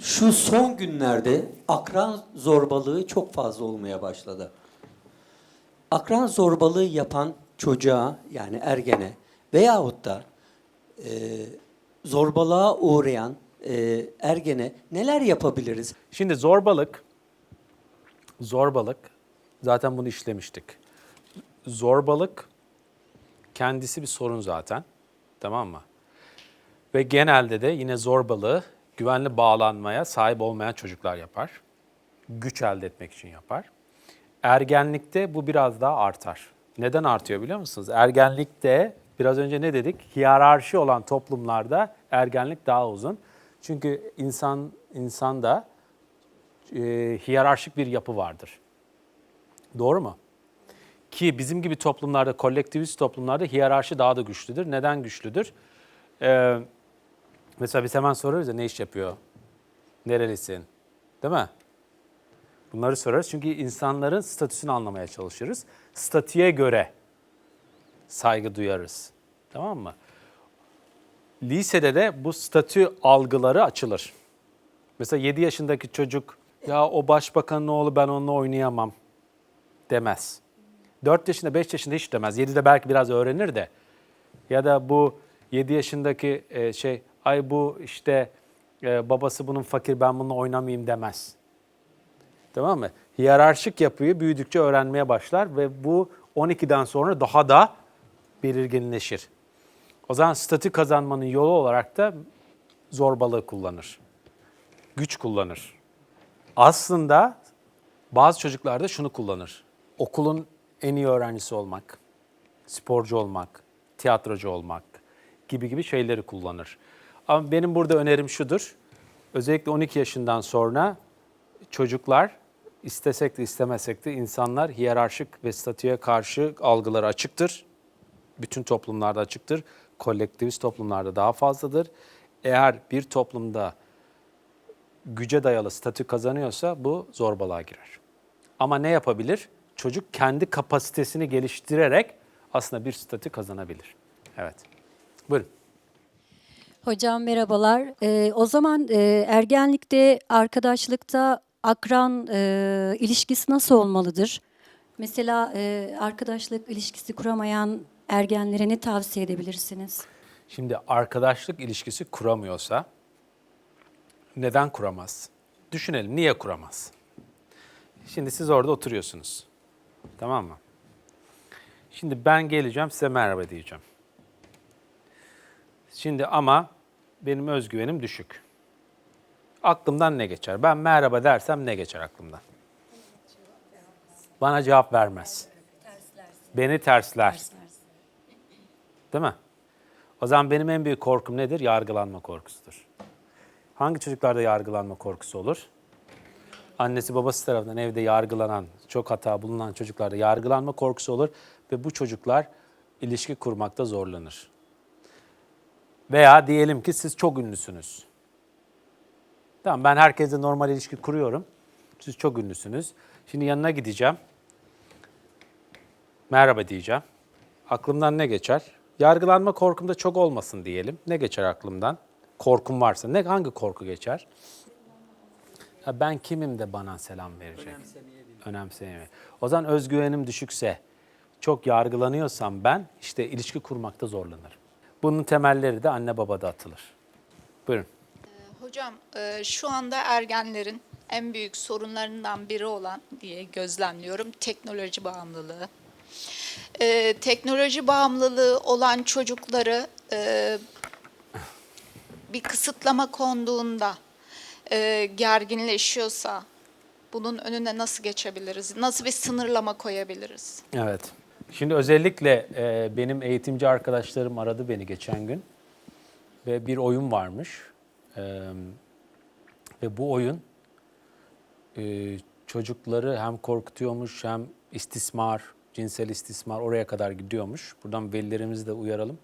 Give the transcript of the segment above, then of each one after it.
Şu son günlerde akran zorbalığı çok fazla olmaya başladı. Akran zorbalığı yapan çocuğa yani ergene veyahut da e, zorbalığa uğrayan e, ergene neler yapabiliriz? Şimdi zorbalık, zorbalık, zaten bunu işlemiştik. Zorbalık kendisi bir sorun zaten, tamam mı? Ve genelde de yine zorbalığı güvenli bağlanmaya sahip olmayan çocuklar yapar. Güç elde etmek için yapar. Ergenlikte bu biraz daha artar. Neden artıyor biliyor musunuz? Ergenlikte biraz önce ne dedik? Hiyerarşi olan toplumlarda ergenlik daha uzun. Çünkü insan insanda e, hiyerarşik bir yapı vardır. Doğru mu? Ki bizim gibi toplumlarda, kolektivist toplumlarda hiyerarşi daha da güçlüdür. Neden güçlüdür? Ee, mesela biz hemen soruyoruz ya ne iş yapıyor? Nerelisin? Değil mi? Bunları sorarız çünkü insanların statüsünü anlamaya çalışırız. Statüye göre saygı duyarız. Tamam mı? Lisede de bu statü algıları açılır. Mesela 7 yaşındaki çocuk ya o başbakanın oğlu ben onunla oynayamam demez. 4 yaşında 5 yaşında hiç demez. 7'de belki biraz öğrenir de. Ya da bu 7 yaşındaki e, şey ay bu işte e, babası bunun fakir ben bununla oynamayayım demez. Tamam mı? Hiyerarşik yapıyı büyüdükçe öğrenmeye başlar ve bu 12'den sonra daha da belirginleşir. O zaman statü kazanmanın yolu olarak da zorbalığı kullanır. Güç kullanır. Aslında bazı çocuklar da şunu kullanır. Okulun en iyi öğrencisi olmak, sporcu olmak, tiyatrocu olmak gibi gibi şeyleri kullanır. Ama benim burada önerim şudur. Özellikle 12 yaşından sonra çocuklar istesek de istemesek de insanlar hiyerarşik ve statüye karşı algıları açıktır. Bütün toplumlarda açıktır. Kolektivist toplumlarda daha fazladır. Eğer bir toplumda güce dayalı statü kazanıyorsa bu zorbalığa girer. Ama ne yapabilir? Çocuk kendi kapasitesini geliştirerek aslında bir statü kazanabilir. Evet. Buyurun. Hocam merhabalar. Ee, o zaman e, ergenlikte, arkadaşlıkta akran e, ilişkisi nasıl olmalıdır? Mesela e, arkadaşlık ilişkisi kuramayan ergenlere ne tavsiye edebilirsiniz? Şimdi arkadaşlık ilişkisi kuramıyorsa neden kuramaz? Düşünelim niye kuramaz? Şimdi siz orada oturuyorsunuz. Tamam mı? Şimdi ben geleceğim size merhaba diyeceğim. Şimdi ama benim özgüvenim düşük. Aklımdan ne geçer? Ben merhaba dersem ne geçer aklımdan? Bana cevap vermez. Beni tersler. Değil mi? O zaman benim en büyük korkum nedir? Yargılanma korkusudur. Hangi çocuklarda yargılanma korkusu olur? Annesi babası tarafından evde yargılanan, çok hata bulunan çocuklarda yargılanma korkusu olur ve bu çocuklar ilişki kurmakta zorlanır. Veya diyelim ki siz çok ünlüsünüz. Tamam ben herkesle normal ilişki kuruyorum. Siz çok ünlüsünüz. Şimdi yanına gideceğim. Merhaba diyeceğim. Aklımdan ne geçer? Yargılanma korkum da çok olmasın diyelim. Ne geçer aklımdan? Korkum varsa. Ne hangi korku geçer? Ya ben kimim de bana selam verecek? Önemsemeye. O zaman özgüvenim düşükse, çok yargılanıyorsam ben işte ilişki kurmakta zorlanırım. Bunun temelleri de anne babada atılır. Buyurun. Hocam e, şu anda ergenlerin en büyük sorunlarından biri olan diye gözlemliyorum teknoloji bağımlılığı. E, teknoloji bağımlılığı olan çocukları e, bir kısıtlama konduğunda e, gerginleşiyorsa bunun önüne nasıl geçebiliriz? Nasıl bir sınırlama koyabiliriz? Evet. Şimdi özellikle e, benim eğitimci arkadaşlarım aradı beni geçen gün ve bir oyun varmış E, ve bu oyun e, çocukları hem korkutuyormuş hem istismar, cinsel istismar oraya kadar gidiyormuş. Buradan velilerimizi de uyaralım.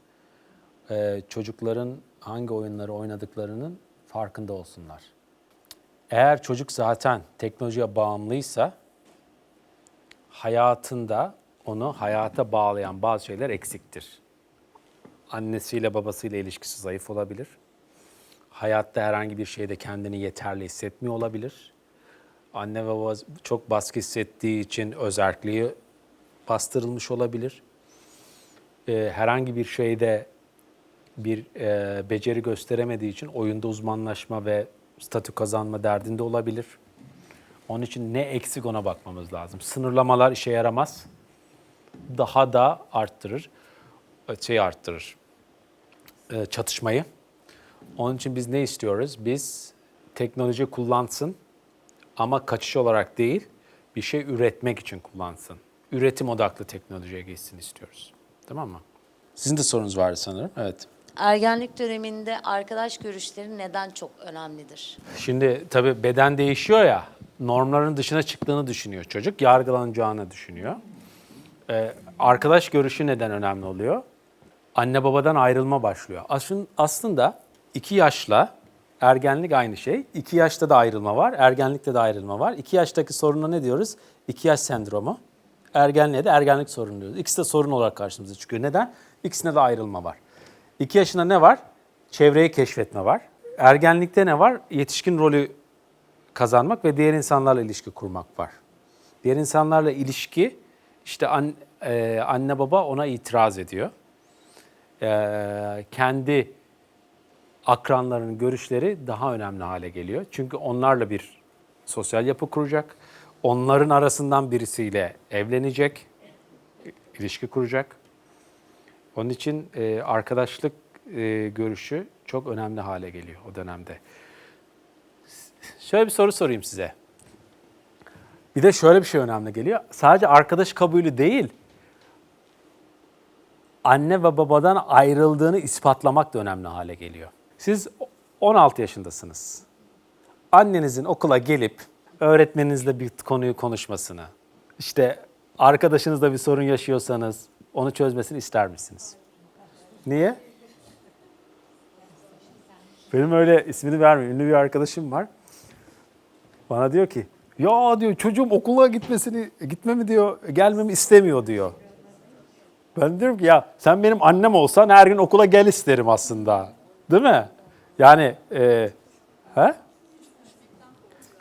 E, çocukların hangi oyunları oynadıklarının farkında olsunlar. Eğer çocuk zaten teknolojiye bağımlıysa hayatında onu hayata bağlayan bazı şeyler eksiktir. Annesiyle babasıyla ilişkisi zayıf olabilir. hayatta herhangi bir şeyde kendini yeterli hissetmiyor olabilir. Anne ve baba çok baskı hissettiği için özerkliği bastırılmış olabilir. Ee, herhangi bir şeyde bir e, beceri gösteremediği için oyunda uzmanlaşma ve statü kazanma derdinde olabilir. Onun için ne eksik ona bakmamız lazım. Sınırlamalar işe yaramaz. Daha da arttırır. Şey arttırır. e, çatışmayı. Onun için biz ne istiyoruz? Biz teknoloji kullansın ama kaçış olarak değil, bir şey üretmek için kullansın. Üretim odaklı teknolojiye geçsin istiyoruz. Tamam mı? Sizin de sorunuz vardı sanırım. Evet. Ergenlik döneminde arkadaş görüşleri neden çok önemlidir? Şimdi tabii beden değişiyor ya, normların dışına çıktığını düşünüyor çocuk, yargılanacağını düşünüyor. Ee, arkadaş görüşü neden önemli oluyor? Anne babadan ayrılma başlıyor. Aslında, aslında iki yaşla ergenlik aynı şey. İki yaşta da ayrılma var, ergenlikte de ayrılma var. İki yaştaki soruna ne diyoruz? İki yaş sendromu. Ergenliğe de ergenlik sorunu diyoruz. İkisi de sorun olarak karşımıza çıkıyor. Neden? İkisinde de ayrılma var. İki yaşında ne var? Çevreyi keşfetme var. Ergenlikte ne var? Yetişkin rolü kazanmak ve diğer insanlarla ilişki kurmak var. Diğer insanlarla ilişki işte an- e, anne baba ona itiraz ediyor. E, kendi akranlarının görüşleri daha önemli hale geliyor. Çünkü onlarla bir sosyal yapı kuracak. Onların arasından birisiyle evlenecek, ilişki kuracak. Onun için e, arkadaşlık e, görüşü çok önemli hale geliyor o dönemde. Şöyle bir soru sorayım size. Bir de şöyle bir şey önemli geliyor. Sadece arkadaş kabulü değil, anne ve babadan ayrıldığını ispatlamak da önemli hale geliyor. Siz 16 yaşındasınız. Annenizin okula gelip öğretmeninizle bir konuyu konuşmasını, işte arkadaşınızla bir sorun yaşıyorsanız onu çözmesini ister misiniz? Niye? Benim öyle ismini vermeyeyim. Ünlü bir arkadaşım var. Bana diyor ki, ya diyor çocuğum okula gitmesini, gitmemi diyor, gelmemi istemiyor diyor. Ben diyorum ki ya sen benim annem olsan her gün okula gel isterim aslında. Değil mi? Yani e, he?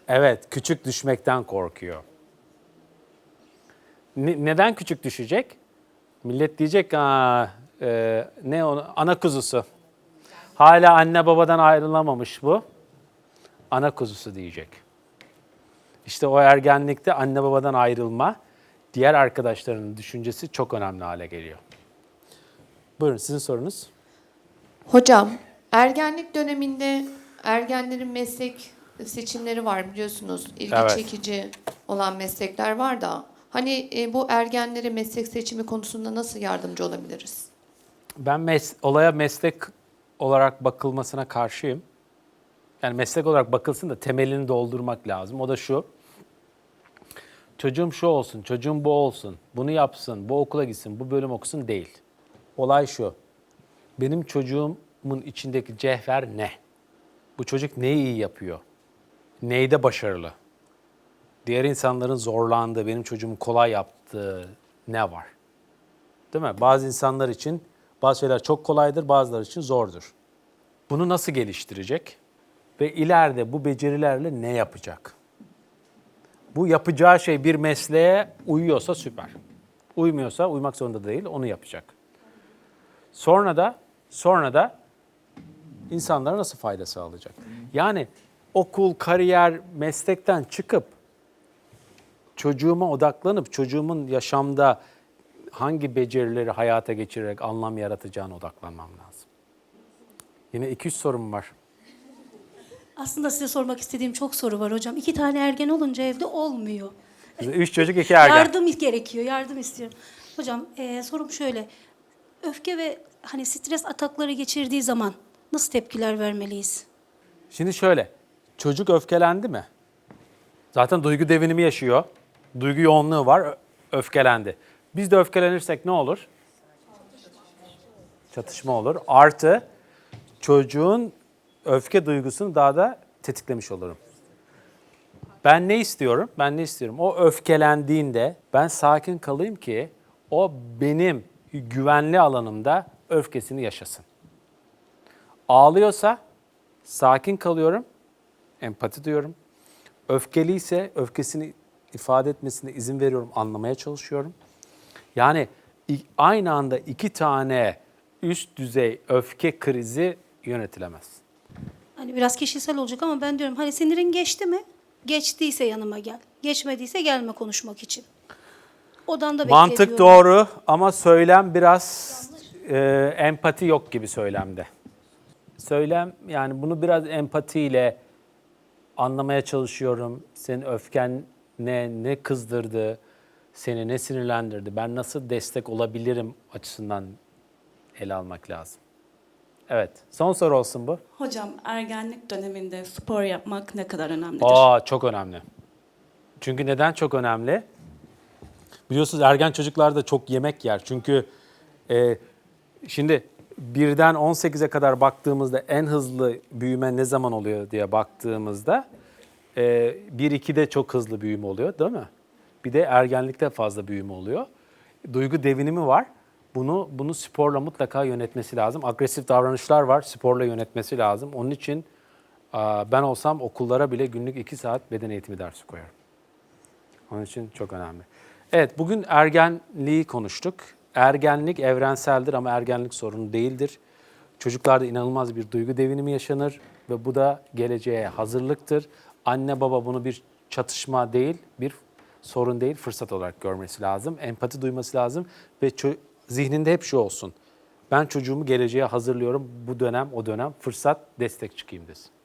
Evet, küçük düşmekten korkuyor. Ne- neden küçük düşecek? Millet diyecek Aa, e, ne onu ana kuzusu. Hala anne babadan ayrılamamış bu. Ana kuzusu diyecek. İşte o ergenlikte anne babadan ayrılma, diğer arkadaşlarının düşüncesi çok önemli hale geliyor. Buyurun sizin sorunuz. Hocam, ergenlik döneminde ergenlerin meslek seçimleri var biliyorsunuz. İlgi Evet. çekici olan meslekler var da. Hani e, bu ergenlere meslek seçimi konusunda nasıl yardımcı olabiliriz? Ben mes- olaya meslek olarak bakılmasına karşıyım. Yani meslek olarak bakılsın da temelini doldurmak lazım. O da şu. Çocuğum şu olsun, çocuğum bu olsun, bunu yapsın, bu okula gitsin, bu bölüm okusun değil. Olay şu. Benim çocuğumun içindeki cevher ne? Bu çocuk neyi iyi yapıyor? Neyde başarılı? Diğer insanların zorlandığı, benim çocuğumun kolay yaptığı ne var? Değil mi? Bazı insanlar için bazı şeyler çok kolaydır, bazıları için zordur. Bunu nasıl geliştirecek? Ve ileride bu becerilerle ne yapacak? Bu yapacağı şey bir mesleğe uyuyorsa süper. Uymuyorsa uymak zorunda değil, onu yapacak. Sonra da sonra da insanlara nasıl fayda sağlayacak? Yani okul, kariyer, meslekten çıkıp çocuğuma odaklanıp çocuğumun yaşamda hangi becerileri hayata geçirerek anlam yaratacağına odaklanmam lazım. Yine 2-3 sorum var. Aslında size sormak istediğim çok soru var hocam. İki tane ergen olunca evde olmuyor. 3 çocuk 2 ergen. Yardım gerekiyor, yardım istiyorum. Hocam eee, sorum şöyle. Öfke ve hani stres atakları geçirdiği zaman nasıl tepkiler vermeliyiz? Şimdi şöyle, çocuk öfkelendi mi? Zaten duygu devinimi yaşıyor. Duygu yoğunluğu var, öfkelendi. Biz de öfkelenirsek ne olur? Çatışma olur. Artı çocuğun öfke duygusunu daha da tetiklemiş olurum. Ben ne istiyorum? Ben ne istiyorum? O öfkelendiğinde ben sakin kalayım ki o benim güvenli alanımda öfkesini yaşasın. Ağlıyorsa Sakin kalıyorum, empati diyorum. Öfkeli ise öfkesini ifade etmesine izin veriyorum, anlamaya çalışıyorum. Yani aynı anda iki tane üst düzey öfke krizi yönetilemez. Hani biraz kişisel olacak ama ben diyorum hani sinirin geçti mi? Geçtiyse yanıma gel. Geçmediyse gelme konuşmak için. Odanda Mantık bekletiyorum. doğru ama söylem biraz e, empati yok gibi söylemde. Söylem yani bunu biraz empatiyle anlamaya çalışıyorum. Senin öfken ne, ne kızdırdı, seni ne sinirlendirdi, ben nasıl destek olabilirim açısından ele almak lazım. Evet, son soru olsun bu. Hocam ergenlik döneminde spor yapmak ne kadar önemlidir? Aa çok önemli. Çünkü neden çok önemli? Biliyorsunuz ergen çocuklar da çok yemek yer. Çünkü e, şimdi birden 18'e kadar baktığımızda en hızlı büyüme ne zaman oluyor diye baktığımızda e, 1-2'de çok hızlı büyüme oluyor değil mi? Bir de ergenlikte fazla büyüme oluyor. Duygu devinimi var. Bunu bunu sporla mutlaka yönetmesi lazım. Agresif davranışlar var. Sporla yönetmesi lazım. Onun için ben olsam okullara bile günlük 2 saat beden eğitimi dersi koyarım. Onun için çok önemli. Evet, bugün ergenliği konuştuk. Ergenlik evrenseldir ama ergenlik sorunu değildir. Çocuklarda inanılmaz bir duygu devinimi yaşanır ve bu da geleceğe hazırlıktır. Anne baba bunu bir çatışma değil, bir sorun değil, fırsat olarak görmesi lazım. Empati duyması lazım ve zihninde hep şu olsun. Ben çocuğumu geleceğe hazırlıyorum. Bu dönem, o dönem fırsat, destek çıkayım desin.